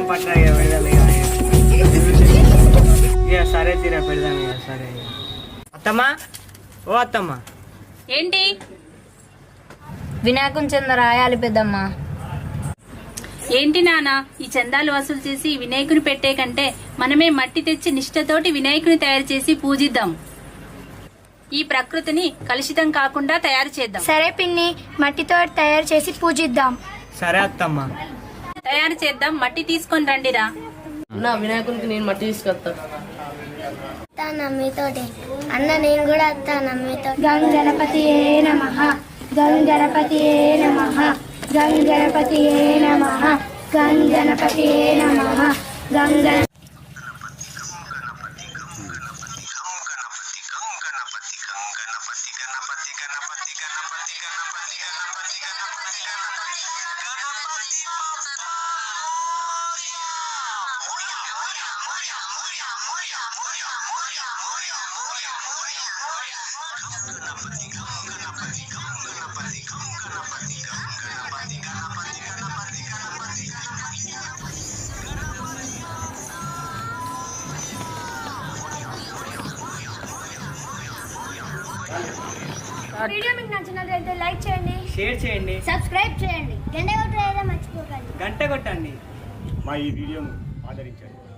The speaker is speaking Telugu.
పట్టరా సరే తీరా పెడదాం సరే అత్తమ్మా ఓ అత్తమ్మా ఏంటి? వినాయకం చంద్ర రాయాలి పెద్దమ్మ. ఏంటి నాన్న ఈ చందాలు వసూలు చేసి వినాయకుని పెట్టే కంటే మనమే మట్టి తెచ్చి నిష్ఠతోటి వినాయకుని తయారు చేసి పూజిద్దాం. ఈ ప్రకృతిని కలుషితం కాకుండా తయారు చేద్దాం. సరే పిన్ని మట్టితో తయారు చేసి పూజిద్దాం. సరే అత్తమ్మా. తయారు చేద్దాం మట్టి తీసుకొని రండిరా నా వినాయకునికి నేను మట్టి తీసుకొస్తా నమ్మితోటి అన్న నేను కూడా వస్తాను మీతో గంగ గణపతి ఏ నమ గంగ గణపతి ఏ నమ గంగ గణపతి ఏ నమ గంగ గణపతి ఏ నమ గంగ వీడియో మీకు నచ్చినట్లయితే లైక్ చేయండి షేర్ చేయండి. సబ్స్క్రైబ్ చేయండి. గంట కొట్టడం మర్చిపోకండి. గంట కొట్టండి. మా ఈ వీడియోను ఆదరించండి